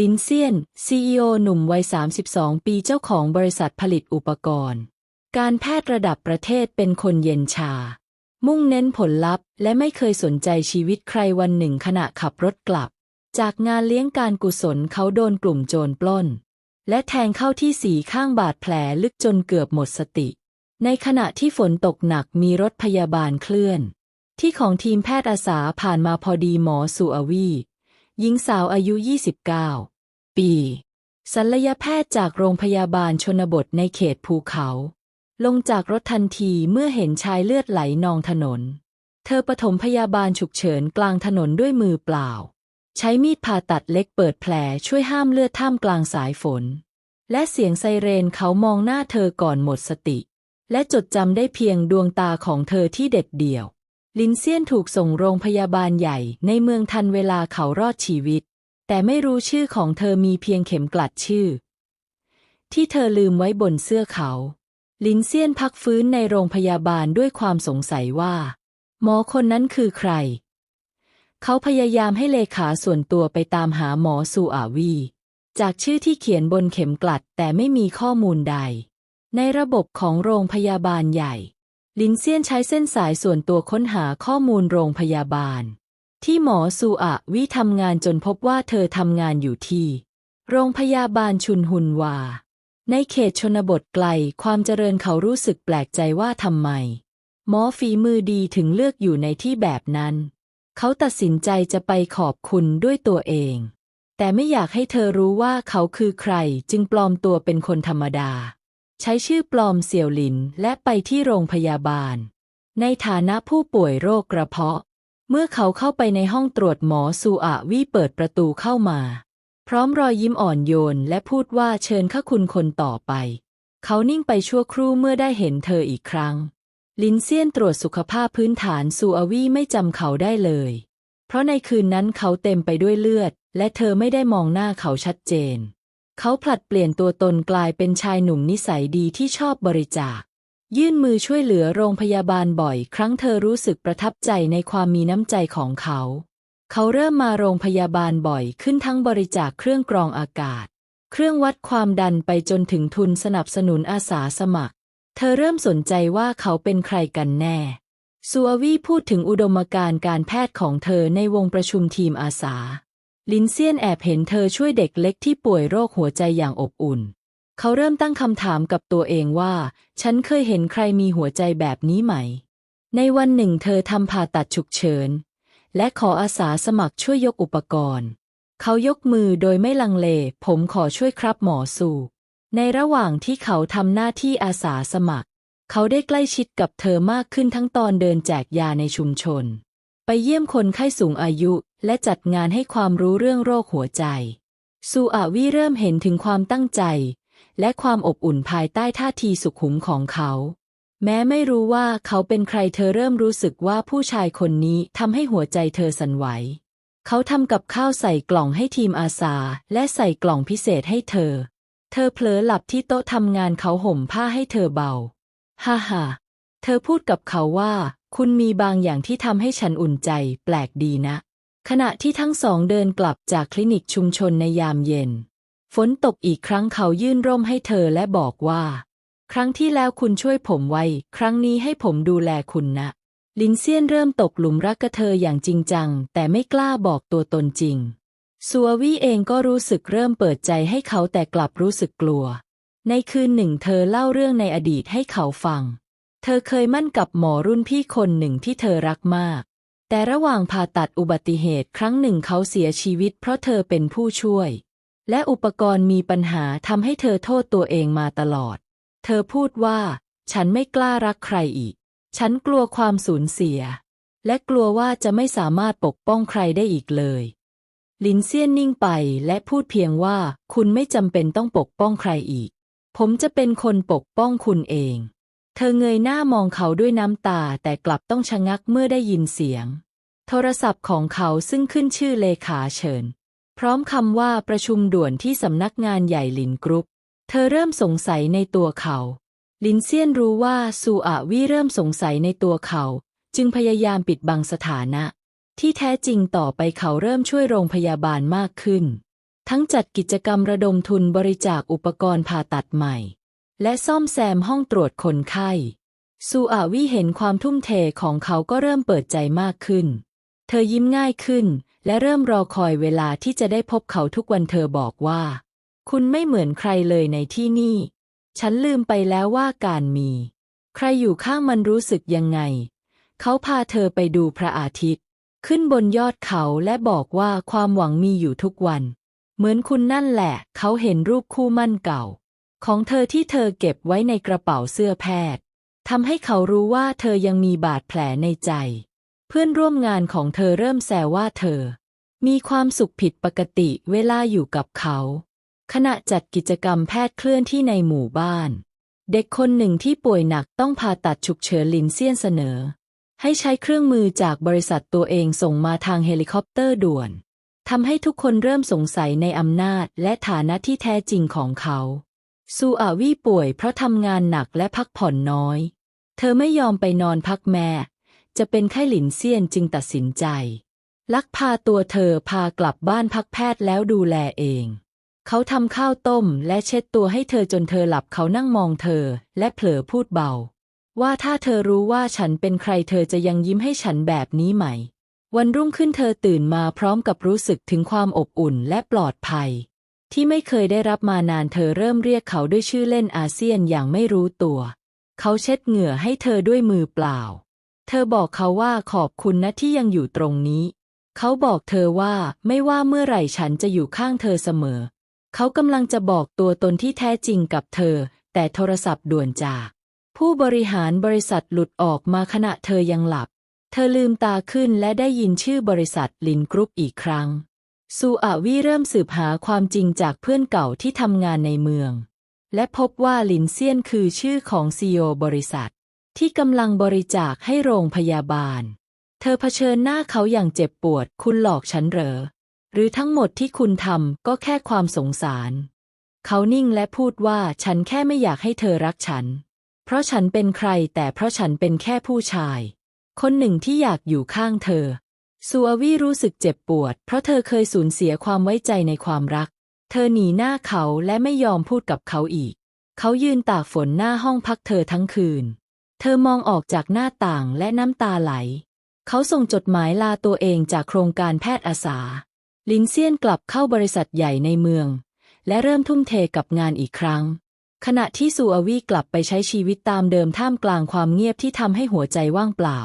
ลินเซียน CEO หนุ่มวัย 32 ปีเจ้าของบริษัทผลิตอุปกรณ์ การแพทย์ระดับประเทศเป็นคนเย็นชา มุ่งเน้นผลลัพธ์ และไม่เคยสนใจชีวิตใครวันหนึ่งขณะขับรถกลับ จากงานเลี้ยงการกุศลเขาโดนกลุ่มโจรปล้น และแทงเข้าที่สีข้างบาดแผลลึกจนเกือบหมดสติ ในขณะที่ฝนตกหนักมีรถพยาบาลเคลื่อน ที่ของทีมแพทย์อาสาผ่านมาพอดีหมอสุอวี หญิงสาวอายุ 29 ปีศัลยแพทย์จากโรงพยาบาลชนบทในเขตภูเขา ลงจากรถทันทีเมื่อเห็นชายเลือดไหลนองถนน เธอปฐมพยาบาลฉุกเฉินกลางถนนด้วยมือเปล่า ใช้มีดผ่าตัดเล็กเปิดแผลช่วยห้ามเลือดท่ามกลางสายฝน และเสียงไซเรนเขามองหน้าเธอก่อนหมดสติ และจดจำได้เพียงดวงตาของเธอที่เด็ดเดี่ยว ลินเซียนถูกส่งโรงพยาบาลใหญ่ในเมืองทันเวลาเขารอดชีวิต แต่ไม่รู้ชื่อของเธอมีเพียงเข็มกลัดชื่อ ที่เธอลืมไว้บนเสื้อเขา ลินเซียนพักฟื้นในโรงพยาบาลด้วยความสงสัยว่า หมอคนนั้นคือใคร เขาพยายามให้เลขาส่วนตัวไปตามหาหมอซูอาวี จากชื่อที่เขียนบนเข็มกลัดแต่ไม่มีข้อมูลใด ในระบบของโรงพยาบาลใหญ่ ลินเซียนใช้เส้นสายส่วนตัวค้นหาข้อมูลโรงพยาบาล ที่หมอซูอาวิทำงานจนพบว่าเธอทำงานอยู่ที่ โรงพยาบาลชุนหุนวา ในเขตชนบทไกลความเจริญเขารู้สึกแปลกใจว่าทำไม หมอฝีมือดีถึงเลือกอยู่ในที่แบบนั้น เขาตัดสินใจจะไปขอบคุณด้วยตัวเอง แต่ไม่อยากให้เธอรู้ว่าเขาคือใครจึงปลอมตัวเป็นคนธรรมดา ใช้ชื่อปลอมเสี่ยวหลินและไปที่โรงพยาบาล ในฐานะผู้ป่วยโรคกระเพาะ เมื่อเขาเข้าไปในห้องตรวจหมอซูอาวี่เปิดประตูเข้ามา พร้อมรอยยิ้มอ่อนโยนและพูดว่าเชิญข้าคุณคนต่อไป เขานิ่งไปชั่วครู่เมื่อได้เห็นเธออีกครั้ง ลินเซียนตรวจสุขภาพพื้นฐานซูอาวี่ไม่จำเขาได้เลย เพราะในคืนนั้นเขาเต็มไปด้วยเลือด และเธอไม่ได้มองหน้าเขาชัดเจน เขาผลัดเปลี่ยนตัวตนกลายเป็นชายหนุ่มนิสัยดีที่ชอบบริจาค ยื่นมือช่วยเหลือโรงพยาบาลบ่อย ครั้งเธอรู้สึกประทับใจในความมีน้ำใจของเขา เขาเริ่มมาโรงพยาบาลบ่อยขึ้นทั้งบริจาคเครื่องกรองอากาศ เครื่องวัดความดันไปจนถึงทุนสนับสนุนอาสาสมัคร เธอเริ่มสนใจว่าเขาเป็นใครกันแน่ซูอาวีพูดถึงอุดมการณ์การแพทย์ของเธอในวงประชุมทีมอาสา ลินเซียนแอบเห็นเธอช่วยเด็กเล็กที่ป่วยโรคหัวใจอย่างอบอุ่น เขาเริ่มตั้งคำถามกับตัวเองว่า ฉันเคยเห็นใครมีหัวใจแบบนี้ไหม ในวันหนึ่งเธอทำผ่าตัดฉุกเฉิน และขออาสาสมัครช่วยยกอุปกรณ์ เขายกมือโดยไม่ลังเล ผมขอช่วยครับหมอสูในระหว่างที่เขาทำหน้าที่อาสาสมัคร เขาได้ใกล้ชิดกับเธอมากขึ้นทั้งตอนเดินแจกยาในชุมชน ไปเยี่ยมคนไข้สูงอายุและจัดงานให้ความรู้เรื่องโรคหัวใจ ซูอาวิเริ่มเห็นถึงความตั้งใจ และความอบอุ่นภายใต้ท่าทีสุขุมของเขา แม้ไม่รู้ว่าเขาเป็นใครเธอเริ่มรู้สึกว่าผู้ชายคนนี้ทำให้หัวใจเธอสั่นไหว เขาทำกับข้าวใส่กล่องให้ทีมอาสา และใส่กล่องพิเศษให้เธอ เธอเผลอหลับที่โต๊ะทำงานเขาห่มผ้าให้เธอเบา ฮ่าฮ่า เธอพูดกับเขาว่า คุณมีบางอย่างที่ทำให้ฉันอุ่นใจ แปลกดีนะ ขณะที่ทั้งสองเดินกลับจากคลินิกชุมชนในยามเย็น ฝนตกอีกครั้งเขายื่นร่มให้เธอและบอกว่า ครั้งที่แล้วคุณช่วยผมไว้ ครั้งนี้ให้ผมดูแลคุณนะ ลินเซียนเริ่มตกหลุมรักกับเธออย่างจริงจัง แต่ไม่กล้าบอกตัวตนจริงซัววี่เองก็รู้สึกเริ่มเปิดใจให้เขาแต่กลับรู้สึกกลัว ในคืนหนึ่งเธอเล่าเรื่องในอดีตให้เขาฟัง เธอเคยมั่นกับหมอรุ่นพี่คนหนึ่งที่เธอรักมาก แต่ระหว่างผ่าตัดอุบัติเหตุครั้งหนึ่งเขาเสียชีวิตเพราะเธอเป็นผู้ช่วย และอุปกรณ์มีปัญหาทำให้เธอโทษตัวเองมาตลอด เธอพูดว่า ฉันไม่กล้ารักใครอีก ฉันกลัวความสูญเสีย และกลัวว่าจะไม่สามารถปกป้องใครได้อีกเลยลินเซียนนิ่งไปและพูดเพียงว่าคุณไม่จำเป็นต้องปกป้องใครอีก ผมจะเป็นคนปกป้องคุณเอง เธอเงยหน้ามองเขาด้วยน้ำตาแต่กลับต้องชะงักเมื่อได้ยินเสียง โทรศัพท์ของเขาซึ่งขึ้นชื่อเลขาเฉิน พร้อมคำว่าประชุมด่วนที่สำนักงานใหญ่หลินกรุ๊ป เธอเริ่มสงสัยในตัวเขาลินเซียนรู้ว่าซูอาวี่เริ่มสงสัยในตัวเขา จึงพยายามปิดบังสถานะ ที่แท้จริงต่อไปเขาเริ่มช่วยโรงพยาบาลมากขึ้น ทั้งจัดกิจกรรมระดมทุนบริจาคอุปกรณ์ผ่าตัดใหม่ และซ่อมแซมห้องตรวจคนไข้ซูอาวิเห็นความทุ่มเทของเขาก็เริ่มเปิดใจมากขึ้น เธอยิ้มง่ายขึ้น และเริ่มรอคอยเวลาที่จะได้พบเขาทุกวันเธอบอกว่า คุณไม่เหมือนใครเลยในที่นี่ ฉันลืมไปแล้วว่าการมี ใครอยู่ข้างมันรู้สึกยังไง เขาพาเธอไปดูพระอาทิตย์ ขึ้นบนยอดเขาและบอกว่าความหวังมีอยู่ทุกวัน เหมือนคุณนั่นแหละ เขาเห็นรูปคู่มั่นเก่า ของเธอที่เธอเก็บไว้ในกระเป๋าเสื้อแพทย์ทำให้เขารู้ว่าเธอยังมีบาดแผลในใจ เพื่อนร่วมงานของเธอเริ่มแซวว่าเธอ มีความสุขผิดปกติเวลาอยู่กับเขา ขณะจัดกิจกรรมแพทย์เคลื่อนที่ในหมู่บ้าน เด็กคนหนึ่งที่ป่วยหนักต้องผ่าตัดฉุกเฉินลินเซียนเสนอ ให้ใช้เครื่องมือจากบริษัทตัวเองส่งมาทางเฮลิคอปเตอร์ด่วนทำให้ทุกคนเริ่มสงสัยในอำนาจและฐานะที่แท้จริงของเขา ซูอาวี่ป่วยเพราะทำงานหนักและพักผ่อนน้อย เธอไม่ยอมไปนอนพักแม่ จะเป็นไข้หลินเซียนจึงตัดสินใจ ลักพาตัวเธอพากลับบ้านพักแพทย์แล้วดูแลเอง เขาทำข้าวต้มและเช็ดตัวให้เธอจนเธอหลับเขานั่งมองเธอและเผลอพูดเบา ว่าถ้าเธอรู้ว่าฉันเป็นใครเธอจะยังยิ้มให้ฉันแบบนี้ไหม วันรุ่งขึ้นเธอตื่นมาพร้อมกับรู้สึกถึงความอบอุ่นและปลอดภัย ที่ไม่เคยได้รับมานานเธอเริ่มเรียกเขาด้วยชื่อเล่นอาเซียนอย่างไม่รู้ตัว เขาเช็ดเหงื่อให้เธอด้วยมือเปล่า เธอบอกเขาว่าขอบคุณนะที่ยังอยู่ตรงนี้ เขาบอกเธอว่าไม่ว่าเมื่อไหร่ฉันจะอยู่ข้างเธอเสมอ เขากำลังจะบอกตัวตนที่แท้จริงกับเธอ แต่โทรศัพท์ด่วนจาก ผู้บริหารบริษัทหลุดออกมาขณะเธอยังหลับ เธอลืมตาขึ้นและได้ยินชื่อบริษัทลินกรุ๊ปอีกครั้ง ซูอาวีเริ่มสืบหาความจริงจากเพื่อนเก่าที่ทำงานในเมือง และพบว่าลินเซียนคือชื่อของซีโอบริษัท ที่กำลังบริจาคให้โรงพยาบาล เธอเผชิญหน้าเขาอย่างเจ็บปวด คุณหลอกฉันเหรอ หรือทั้งหมดที่คุณทำก็แค่ความสงสาร เขานิ่งและพูดว่าฉันแค่ไม่อยากให้เธอรักฉัน เพราะฉันเป็นใครแต่เพราะฉันเป็นแค่ผู้ชาย คนหนึ่งที่อยากอยู่ข้างเธอ ซูอาวีรู้สึกเจ็บปวด เพราะเธอเคยสูญเสียความไว้ใจในความรัก เธอหนีหน้าเขาและไม่ยอมพูดกับเขาอีก เขายืนตากฝนหน้าห้องพักเธอทั้งคืน เธอมองออกจากหน้าต่างและน้ำตาไหล เขาส่งจดหมายลาตัวเองจากโครงการแพทย์อาสา ลินเซียนกลับเข้าบริษัทใหญ่ในเมือง และเริ่มทุ่มเทกับงานอีกครั้ง ขณะที่ซูอาวีกลับไปใช้ชีวิตตามเดิมท่ามกลางความเงียบที่ทำให้หัวใจว่างเปล่า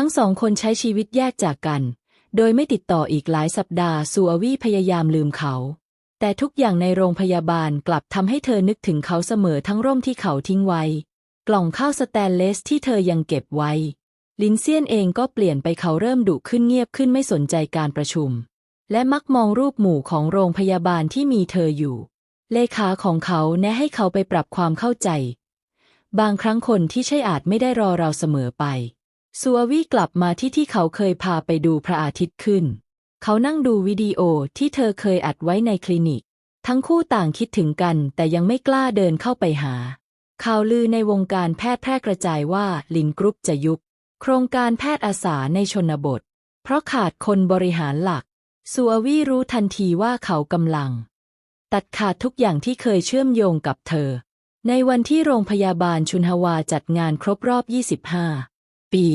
ทั้งสองคนใช้ชีวิตแยกจากกัน โดยไม่ติดต่ออีกหลายสัปดาห์ซูอาวีพยายามลืมเขา แต่ทุกอย่างในโรงพยาบาลกลับทำให้เธอนึกถึงเขาเสมอทั้งร่มที่เขาทิ้งไว้ กล่องข้าวสแตนเลสที่เธอยังเก็บไว้ ลินเซียนเองก็เปลี่ยนไปเขาเริ่มดุขึ้นเงียบขึ้นไม่สนใจการประชุม และมักมองรูปหมู่ของโรงพยาบาลที่มีเธออยู่ เลขาของเขาแนะให้เขาไปปรับความเข้าใจ บางครั้งคนที่ใช่อาจไม่ได้รอเราเสมอไป ซัววีกลับมาที่ที่เขาเคยพาไปดูพระอาทิตย์ขึ้น เขานั่งดูวิดีโอที่เธอเคยอัดไว้ในคลินิก ทั้งคู่ต่างคิดถึงกันแต่ยังไม่กล้าเดินเข้าไปหา ข่าวลือในวงการแพทย์แพร่กระจายว่าลินกรุ๊ปจะยุบ โครงการแพทย์อาสาในชนบท เพราะขาดคนบริหารหลักซูอาวีรู้ทันทีว่าเขากำลัง ตัดขาดทุกอย่างที่เคยเชื่อมโยงกับเธอ ในวันที่โรงพยาบาลชุนฮวาจัดงานครบรอบ 25 ปี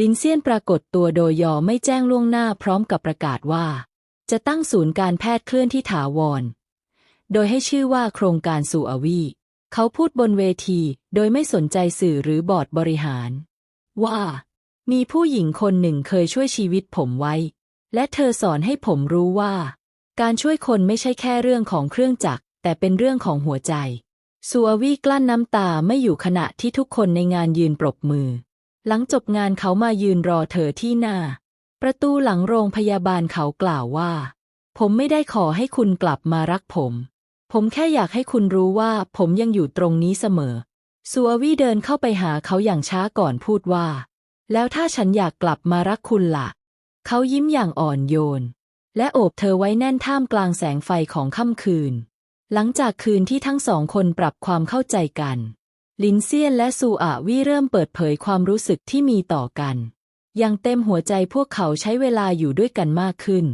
ลินเซียนปรากฏตัวโดยยอไม่แจ้งล่วงหน้าพร้อมกับประกาศว่า จะตั้งศูนย์การแพทย์เคลื่อนที่ถาวร โดยให้ชื่อว่าโครงการซูอวี เขาพูดบนเวที โดยไม่สนใจสื่อหรือบอร์ดบริหาร ว่า มีผู้หญิงคนหนึ่งเคยช่วยชีวิตผมไว้ และเธอสอนให้ผมรู้ว่า การช่วยคนไม่ใช่แค่เรื่องของเครื่องจักรแต่เป็นเรื่องของหัวใจซูอวีกลั้นน้ำตาไม่อยู่ขณะที่ทุกคนในงานยืนปรบมือ หลังจบงานเขามายืนรอเธอที่หน้า ประตูหลังโรงพยาบาลเขากล่าวว่า ผมไม่ได้ขอให้คุณกลับมารักผม ผมแค่อยากให้คุณรู้ว่า ผมยังอยู่ตรงนี้เสมอซูอาวีเดินเข้าไปหาเขาอย่างช้าก่อนพูดว่า แล้วถ้าฉันอยากกลับมารักคุณละ่ะ เขายิ้มอย่างอ่อนโยน และโอบเธอไว้แน่นท่ามกลางแสงไฟของค่ำคืน หลังจากคืนที่ทั้งสองคนปรับความเข้าใจกัน ลินเซียนและซูอาวีเริ่มเปิดเผยความรู้สึกที่มีต่อกันอย่างเต็มหัวใจพวกเขาใช้เวลาอยู่ด้วยกันมากขึ้น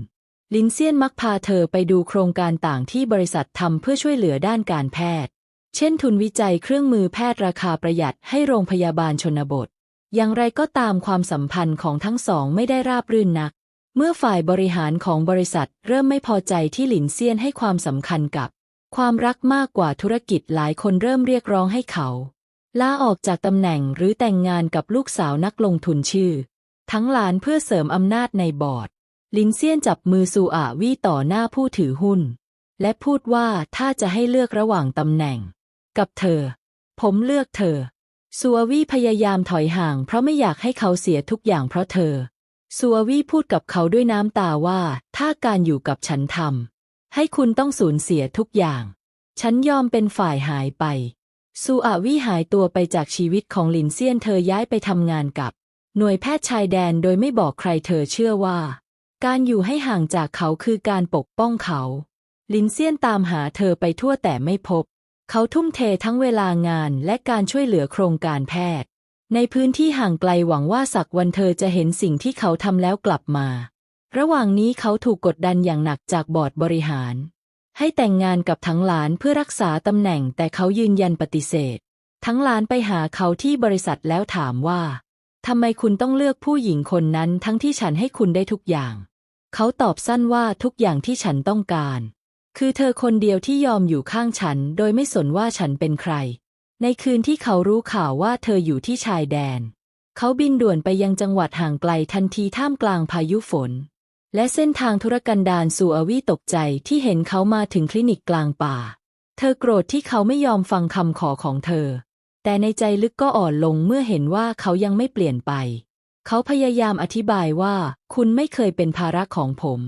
ลินเซียนมักพาเธอไปดูโครงการต่างที่บริษัททำเพื่อช่วยเหลือด้านการแพทย์ เช่นทุนวิจัยเครื่องมือแพทย์ราคาประหยัดให้โรงพยาบาลชนบท อย่างไรก็ตามความสัมพันธ์ของทั้งสองไม่ได้ราบรื่นนัก เมื่อฝ่ายบริหารของบริษัทเริ่มไม่พอใจที่หลินเซียนให้ความสำคัญกับ ความรักมากกว่าธุรกิจหลายคนเริ่มเรียกร้องให้เขาลาออกจากตำแหน่งหรือแต่งงานกับลูกสาวนักลงทุนชื่อ ทั้งหลานเพื่อเสริมอำนาจในบอร์ด ลินเซียนจับมือซูอาวี่ต่อหน้าผู้ถือหุ้น และพูดว่าถ้าจะให้เลือกระหว่างตำแหน่ง กับเธอ ผมเลือกเธอซูอาวี่พยายามถอยห่าง เพราะไม่อยากให้เขาเสียทุกอย่างเพราะเธอซูอาวี่พูดกับเขาด้วยน้ำตาว่า ถ้าการอยู่กับฉันทำ ให้คุณต้องสูญเสียทุกอย่าง ฉันยอมเป็นฝ่ายหายไป ซูอาวี่หายตัวไปจากชีวิตของหลินเซียนเธอย้ายไปทำงานกับ หน่วยแพทย์ชายแดนโดยไม่บอกใครเธอเชื่อว่า การอยู่ให้ห่างจากเขาคือการปกป้องเขาลินเซียนตามหาเธอไปทั่วแต่ไม่พบ เขาทุ่มเททั้งเวลางานและการช่วยเหลือโครงการแพทย์ ในพื้นที่ห่างไกลหวังว่าสักวันเธอจะเห็นสิ่งที่เขาทำแล้วกลับมา ระหว่างนี้เขาถูกกดดันอย่างหนักจากบอร์ดบริหาร ให้แต่งงานกับทั้งหลานเพื่อรักษาตำแหน่งแต่เขายืนยันปฏิเสธ ทั้งหลานไปหาเขาที่บริษัทแล้วถามว่าทำไมคุณต้องเลือกผู้หญิงคนนั้นทั้งที่ฉันให้คุณได้ทุกอย่าง เขาตอบสั้นว่าทุกอย่างที่ฉันต้องการ คือเธอคนเดียวที่ยอมอยู่ข้างฉัน โดยไม่สนว่าฉันเป็นใคร ในคืนที่เขารู้ข่าวว่าเธออยู่ที่ชายแดน เขาบินด่วนไปยังจังหวัดห่างไกลทันทีท่ามกลางพายุฝน และเส้นทางธุรกันดารสู่อวีตกใจที่เห็นเขามาถึงคลินิกกลางป่า เธอโกรธที่เขาไม่ยอมฟังคำขอของเธอ แต่ในใจลึกก็อ่อนลงเมื่อเห็นว่าเขายังไม่เปลี่ยนไป เขาพยายามอธิบายว่า คุณไม่เคยเป็นภาระของผม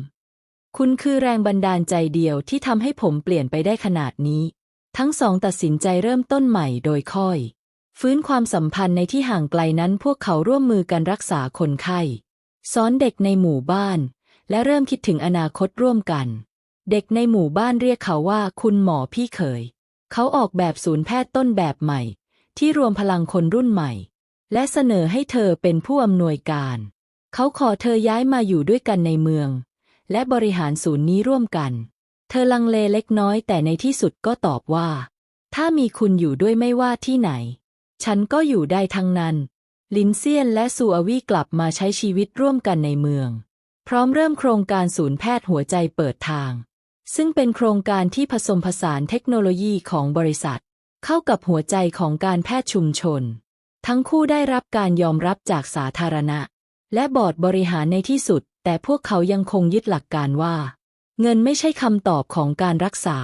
คุณคือแรงบันดาลใจเดียวที่ทำให้ผมเปลี่ยนไปได้ขนาดนี้ ทั้งสองตัดสินใจเริ่มต้นใหม่โดยค่อย ฟื้นความสัมพันธ์ในที่ห่างไกลนั้นพวกเขาร่วมมือกันรักษาคนไข้สอนเด็กในหมู่บ้าน และเริ่มคิดถึงอนาคตร่วมกัน เด็กในหมู่บ้านเรียกเขาว่าคุณหมอพี่เขย เขาออกแบบศูนย์แพทย์ต้นแบบใหม่ ที่รวมพลังคนรุ่นใหม่ และเสนอให้เธอเป็นผู้อำนวยการ เขาขอเธอย้ายมาอยู่ด้วยกันในเมือง และบริหารศูนย์นี้ร่วมกัน เธอลังเลเล็กน้อยแต่ในที่สุดก็ตอบว่า ถ้ามีคุณอยู่ด้วยไม่ว่าที่ไหน ฉันก็อยู่ได้ทั้งนั้นลินเซียนและซูอาวีกลับมาใช้ชีวิตร่วมกันในเมือง พร้อมเริ่มโครงการศูนย์แพทย์หัวใจเปิดทาง ซึ่งเป็นโครงการที่ผสมผสานเทคโนโลยีของบริษัท เข้ากับหัวใจของการแพทย์ชุมชน ทั้งคู่ได้รับการยอมรับจากสาธารณะ และบอร์ดบริหารในที่สุด แต่พวกเขายังคงยึดหลักการว่า เงินไม่ใช่คำตอบของการรักษา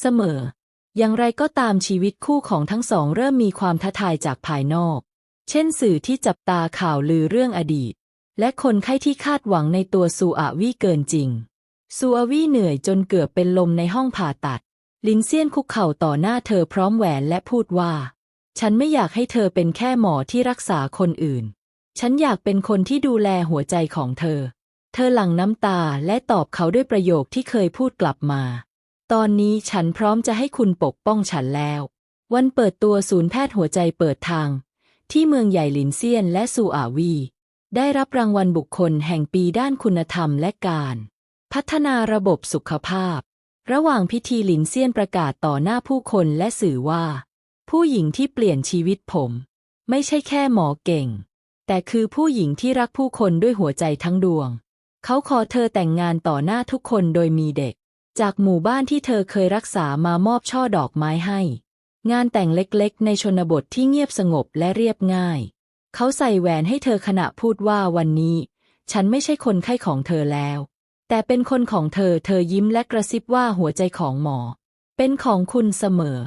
เสมอ อย่างไรก็ตามชีวิตคู่ของทั้งสองเริ่มมีความท้าทายจากภายนอก เช่นสื่อที่จับตาข่าวลือเรื่องอดีต และคนไข้ที่คาดหวังในตัวซูอาวี่เกินจริง ซูอาวี่เหนื่อยจนเกือบเป็นลมในห้องผ่าตัด ลินเซียนคุกเข่าต่อหน้าเธอพร้อมแหวนและพูดว่า ฉันไม่อยากให้เธอเป็นแค่หมอที่รักษาคนอื่น ฉันอยากเป็นคนที่ดูแลหัวใจของเธอ เธอหลั่งน้ำตาและตอบเขาด้วยประโยคที่เคยพูดกลับมา ตอนนี้ฉันพร้อมจะให้คุณปกป้องฉันแล้ว วันเปิดตัวศูนย์แพทย์หัวใจเปิดทาง ที่เมืองใหญ่ลินเซียนและซูอาวี ได้รับรางวัลบุคคลแห่งปีด้านคุณธรรมและการ พัฒนาระบบสุขภาพ ระหว่างพิธีหลินเซียนประกาศต่อหน้าผู้คนและสื่อว่า ผู้หญิงที่เปลี่ยนชีวิตผม ไม่ใช่แค่หมอเก่ง แต่คือผู้หญิงที่รักผู้คนด้วยหัวใจทั้งดวง เขาขอเธอแต่งงานต่อหน้าทุกคนโดยมีเด็ก จากหมู่บ้านที่เธอเคยรักษามามอบช่อดอกไม้ให้ งานแต่งเล็กๆ ในชนบทที่เงียบสงบและเรียบง่าย เขาใส่แหวนให้เธอขณะพูดว่าวันนี้ ฉันไม่ใช่คนไข้ของเธอแล้ว แต่เป็นคนของเธอ เธอยิ้มและกระซิบว่าหัวใจของหมอ เป็นของคุณเสมอ